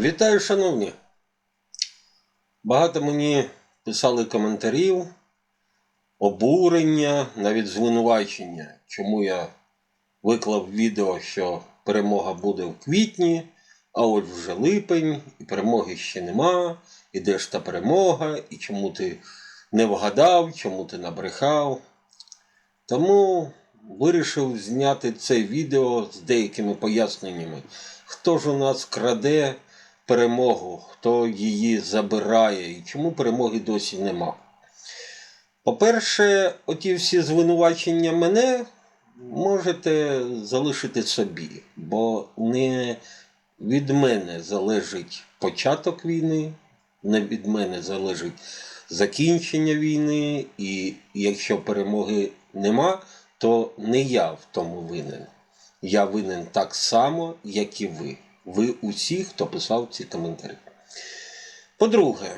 Вітаю, шановні! Багато мені писали коментарів, обурення, навіть звинувачення, чому я виклав відео, що перемога буде в квітні, а от вже липень, і перемоги ще нема, і де ж та перемога, і чому ти не вгадав, чому ти набрехав. Тому вирішив зняти це відео з деякими поясненнями, хто ж у нас краде перемогу, хто її забирає і чому перемоги досі нема. По-перше, оті всі звинувачення мене можете залишити собі, бо не від мене залежить початок війни, не від мене залежить закінчення війни, і якщо перемоги нема, то не я в тому винен. Я винен так само, як і ви. Ви усі, хто писав ці коментарі. По-друге,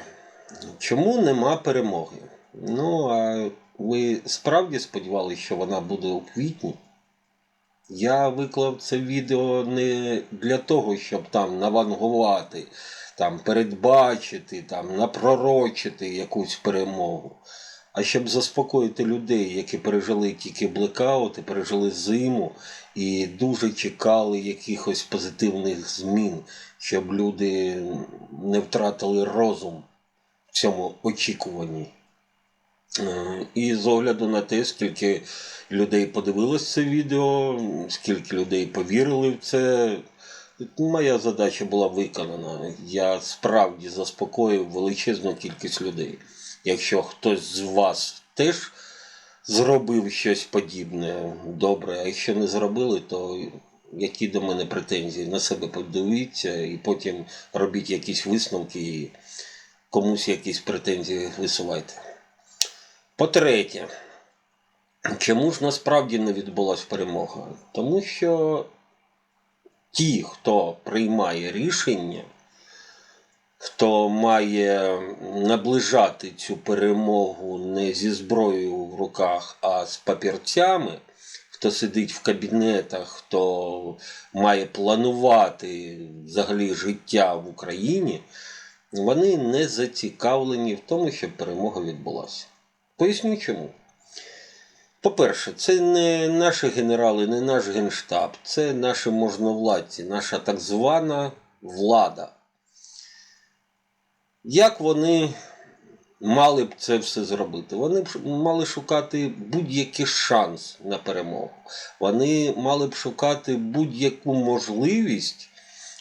чому нема перемоги? Ну, а ви справді сподівалися, що вона буде у квітні? Я виклав це відео не для того, щоб там навангувати, там передбачити, там напророчити якусь перемогу, а щоб заспокоїти людей, які пережили тільки блекаути, пережили зиму і дуже чекали якихось позитивних змін, щоб люди не втратили розум в цьому очікуванні. Е, І з огляду на те, скільки людей подивилось це відео, скільки людей повірили в це, моя задача була виконана. Я справді заспокоїв величезну кількість людей. Якщо хтось з вас теж зробив щось подібне, добре, а якщо не зробили, то які до мене претензії? На себе подивіться і потім робіть якісь висновки і комусь якісь претензії висувайте. По-третє, чому ж насправді не відбулася перемога? Тому що ті, хто приймає рішення, хто має наближати цю перемогу не зі зброєю в руках, а з папірцями, хто сидить в кабінетах, хто має планувати взагалі життя в Україні, вони не зацікавлені в тому, щоб перемога відбулася. Поясню чому. По-перше, це не наші генерали, не наш генштаб, це наші можновладці, наша так звана влада. Як вони мали б це все зробити? Вони б мали шукати будь-який шанс на перемогу. Вони мали б шукати будь-яку можливість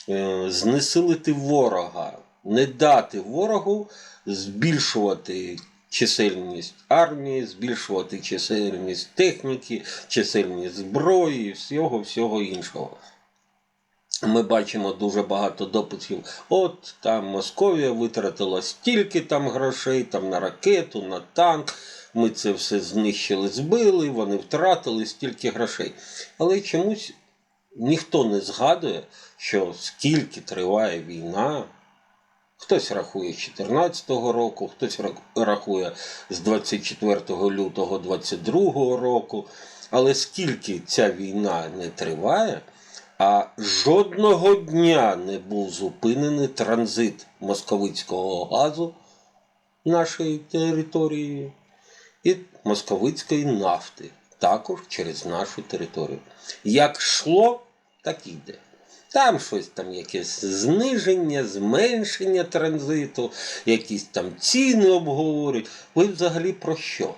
е, знесилити ворога, не дати ворогу збільшувати чисельність армії, збільшувати чисельність техніки, чисельність зброї всього всього іншого. Ми бачимо дуже багато дописів. От там Московія витратила стільки там грошей, там на ракету, на танк. Ми це все знищили, збили, вони втратили стільки грошей. Але чомусь ніхто не згадує, що скільки триває війна. Хтось рахує з 2014 року, хтось рахує з 24 лютого 2022 року. Але скільки ця війна не триває, а жодного дня не був зупинений транзит московицького газу нашої території і московицької нафти також через нашу територію. Як йшло, так йде. Там щось там якесь зниження, зменшення транзиту, якісь там ціни обговорюють. Ви взагалі про що?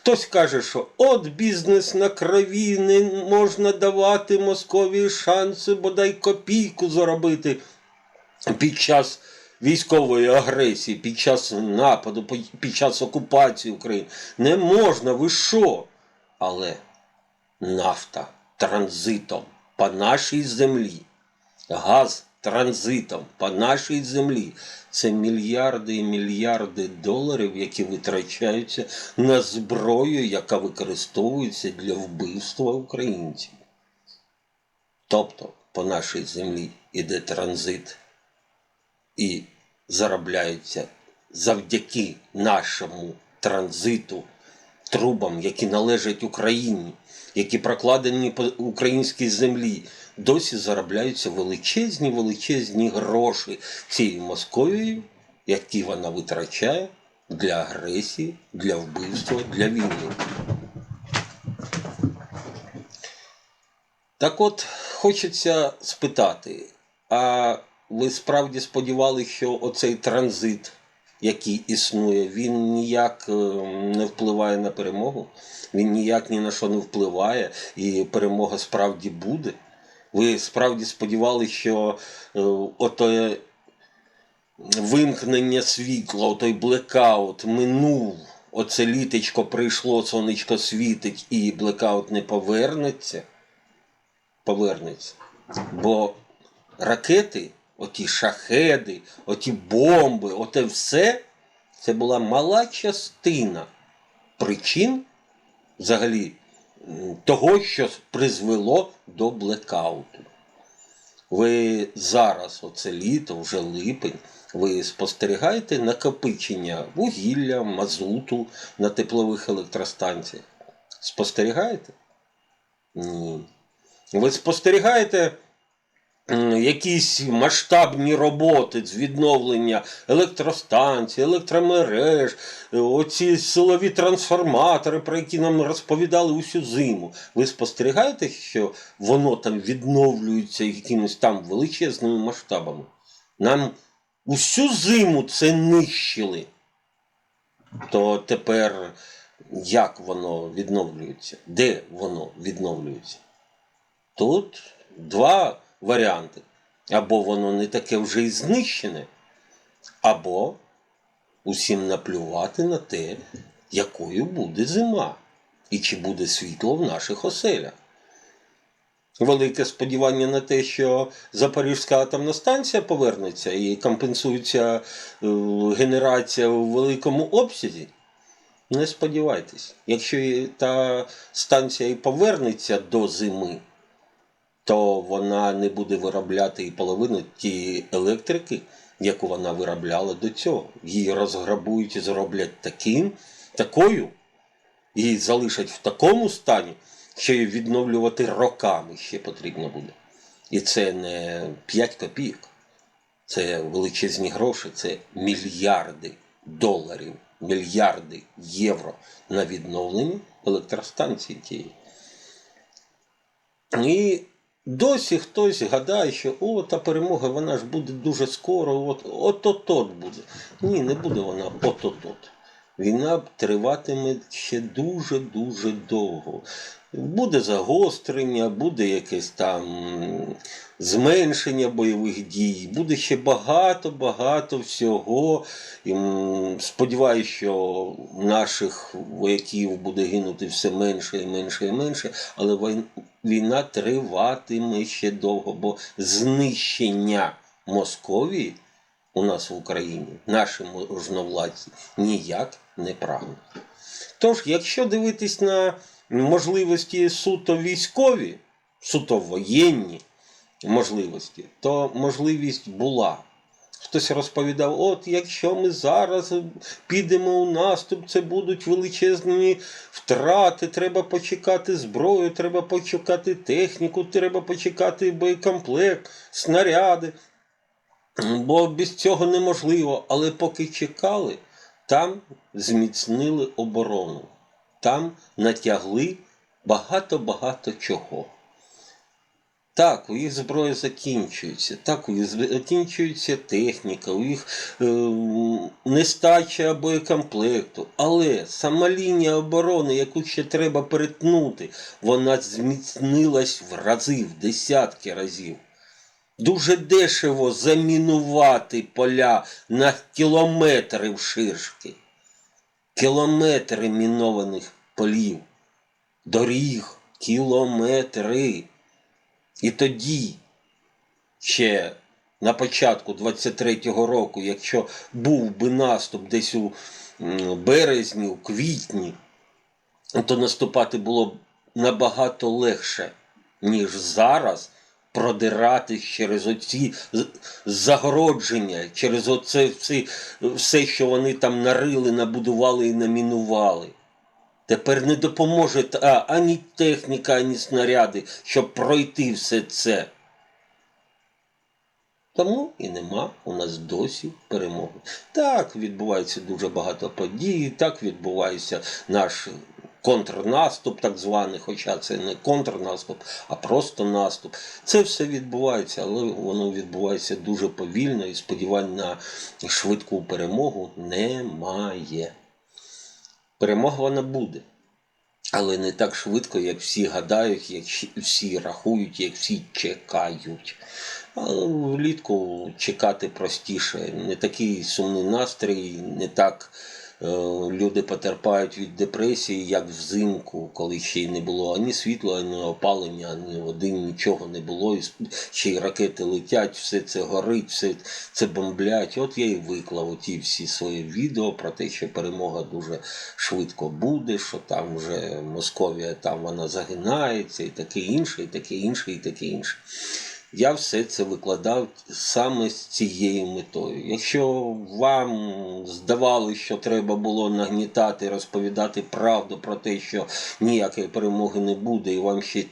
Хтось каже, що от бізнес на крові не можна давати Московії шанси бодай копійку заробити під час військової агресії, під час нападу, під час окупації України. Не можна, ви що? Але нафта транзитом по нашій землі, газ транзитом по нашій землі. Це мільярди і мільярди доларів, які витрачаються на зброю, яка використовується для вбивства українців. Тобто по нашій землі іде транзит і заробляються завдяки нашому транзиту трубам, які належать Україні, які прокладені по українській землі, досі заробляються величезні величезні гроші цією Московією, які вона витрачає для агресії, для вбивства, для війни. Так от хочеться спитати, а ви справді сподівалися, що оцей транзит, який існує, він ніяк е, не впливає на перемогу? Він ніяк ні на що не впливає, і перемога справді буде? Ви справді сподівалися, що е, оте вимкнення світла, отой блекаут минув, оце літечко прийшло, сонечко світить, і блекаут не повернеться? Повернеться. Бо ракети, оті шахеди, оті бомби, оте все, це була мала частина причин взагалі того, що призвело до блекауту. Ви зараз, оце літо, вже липень, ви спостерігаєте накопичення вугілля, мазуту на теплових електростанціях. Спостерігаєте? Ні. Ви спостерігаєте якісь масштабні роботи з відновлення електростанцій, електромереж, е, оці силові трансформатори, про які нам розповідали усю зиму. Ви спостерігаєте, що воно там відновлюється якимись там величезними масштабами? Нам усю зиму це нищили. То тепер як воно відновлюється? Де воно відновлюється? Тут два варіанти. Або воно не таке вже і знищене, або усім наплювати на те, якою буде зима, і чи буде світло в наших оселях. Велике сподівання на те, що Запорізька атомна станція повернеться і компенсується е, генерація у великому обсязі. Не сподівайтесь, якщо та станція і повернеться до зими, то вона не буде виробляти і половину тієї електрики, яку вона виробляла до цього. Її розграбують і зроблять таким, такою, її залишать в такому стані, що її відновлювати роками ще потрібно буде. І це не 5 копійок, це величезні гроші, це мільярди доларів, мільярди євро на відновлення електростанції тієї. І досі хтось гадає, що о, та перемога, вона ж буде дуже скоро, от, от-от-от буде. Ні, не буде вона от-от-от. Війна триватиме ще дуже-дуже довго. Буде загострення, буде якесь там зменшення бойових дій, буде ще багато-багато всього. І, м, Сподіваюсь, що наших вояків буде гинути все менше і менше і менше, але війна триватиме ще довго, бо знищення Московії у нас в Україні, наші можновладці, ніяк не прагнуть. Тож, якщо дивитись на можливості суто військові, суто воєнні можливості, то можливість була. Хтось розповідав, от якщо ми зараз підемо у наступ, це будуть величезні втрати, треба почекати зброю, треба почекати техніку, треба почекати боєкомплект, снаряди. Бо без цього неможливо. Але поки чекали, там зміцнили оборону, там натягли багато-багато чого. Так, у їх зброя закінчується, так, у їх закінчується техніка, у їх е, нестача боєкомплекту. Але сама лінія оборони, яку ще треба перетнути, вона зміцнилась в рази, в десятки разів. Дуже дешево замінувати поля на кілометри вширшки. Кілометри мінованих полів, доріг, кілометри. І тоді, ще на початку 23-го року, якщо був би наступ десь у березні, у квітні, то наступати було б набагато легше, ніж зараз продиратись через оці загородження, через оце все, що вони там нарили, набудували і намінували. Тепер не допоможе та- ані техніка, ані снаряди, щоб пройти все це. Тому і нема у нас досі перемоги. Так відбувається дуже багато подій, так відбувається наш контрнаступ, так званий, хоча це не контрнаступ, а просто наступ. Це все відбувається, але воно відбувається дуже повільно і сподівань на швидку перемогу немає. Перемога вона буде. Але не так швидко, як всі гадають, як всі рахують, як всі чекають. А влітку чекати простіше. Не такий сумний настрій, не так люди потерпають від депресії, як взимку, коли ще й не було ані світла, ані опалення, ані води, нічого не було. І ще й ракети летять, все це горить, все це бомблять. От я і виклав оті всі свої відео про те, що перемога дуже швидко буде, що там вже Московія там вона загинається, і таке інше, і таке інше, і таке інше. Я все це викладав саме з цією метою. Якщо вам здавалося, що треба було нагнітати, розповідати правду про те, що ніякої перемоги не буде, і вам ще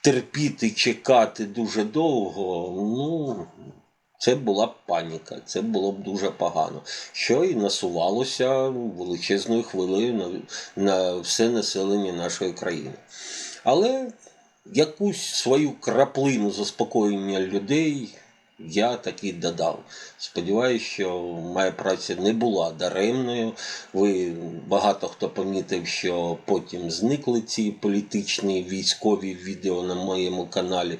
терпіти, чекати дуже довго, ну. Це була б паніка, це було б дуже погано, що і насувалося величезною хвилею на, на все населення нашої країни. Але якусь свою краплину заспокоєння людей я таки додав. Сподіваюсь, що моя праця не була даремною. Ви багато хто помітив, що потім зникли ці політичні військові відео на моєму каналі.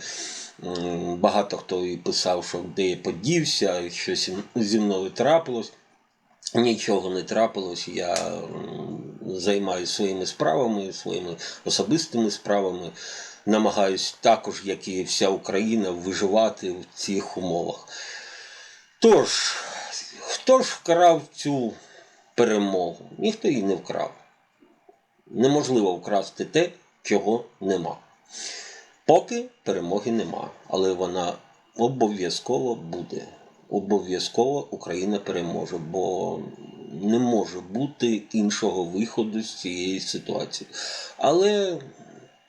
Багато хто і писав, що де я подівся, щось зі мною трапилось. Нічого не трапилось. Я займаюся своїми справами, своїми особистими справами. Намагаюсь також, як і вся Україна, виживати в цих умовах. Тож, хто ж вкрав цю перемогу? Ніхто її не вкрав. Неможливо вкрасти те, чого нема. Поки перемоги нема, але вона обов'язково буде. Обов'язково Україна переможе, бо не може бути іншого виходу з цієї ситуації. Але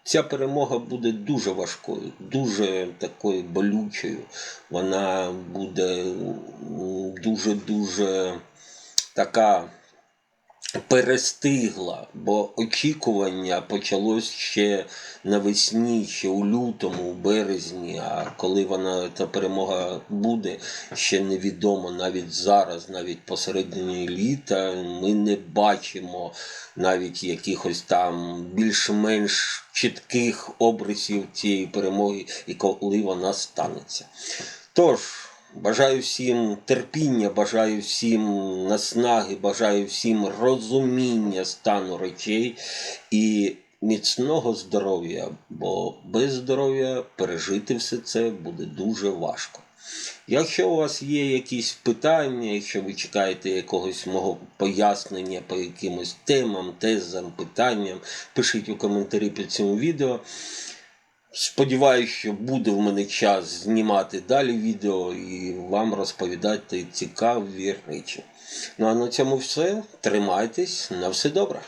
ця перемога буде дуже важкою, дуже такою болючою. Вона буде дуже-дуже така перестигла, бо очікування почалось ще навесні, ще у лютому, у березні. А коли вона та перемога буде, ще невідомо навіть зараз, навіть посередині літа, ми не бачимо навіть якихось там більш-менш чітких обрисів цієї перемоги і коли вона станеться. Тож. Бажаю всім терпіння, бажаю всім наснаги, бажаю всім розуміння стану речей і міцного здоров'я, бо без здоров'я пережити все це буде дуже важко. Якщо у вас є якісь питання, якщо ви чекаєте якогось мого пояснення по якимось темам, тезам, питанням, пишіть у коментарі під цим відео. Сподіваюсь, що буде в мене час знімати далі відео і вам розповідати цікаві речі. Ну а на цьому все. Тримайтесь, на все добре.